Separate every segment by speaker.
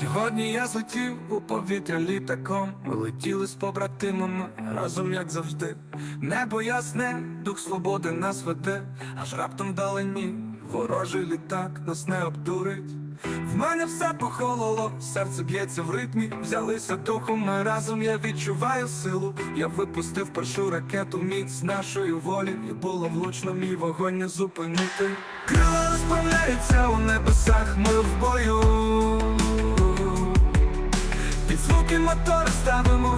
Speaker 1: Сьогодні я злетів у повітря літаком. Ми летіли з побратимами разом, як завжди. Небо ясне, дух свободи нас веде, аж раптом вдалині ворожий літак нас не обдурить. В мене все похололо, серце б'ється в ритмі, взялися духом, ми разом я відчуваю силу. Я випустив першу ракету, міць нашої волі, і було влучно мій вогонь не зупинити. Крила розправляються у небесах, Під звуки мотора ставимо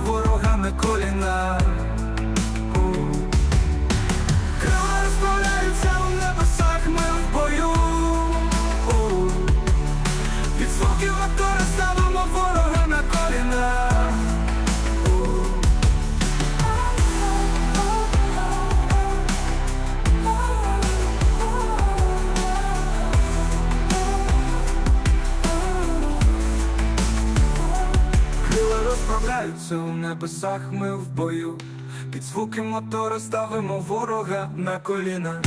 Speaker 1: розправляються у небесах, ми в бою. Під звуки мотора ставимо ворога на коліна.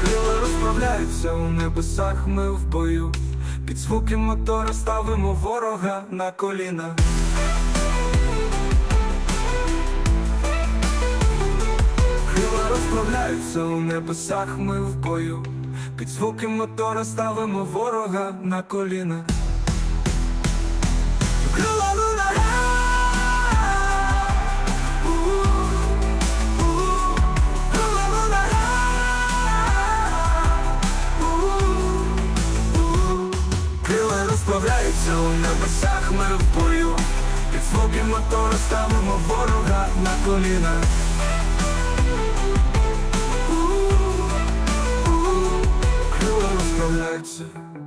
Speaker 1: Крила розправляються у небесах, ми в бою. Під звуки мотора ставимо ворога на коліна. Розправляються у небесах, ми в бою. Під звуки мотора ставимо ворога на коліна. Розправляються у небесах, ми в бою. Під звуки мотора ставимо ворога на коліна. listen.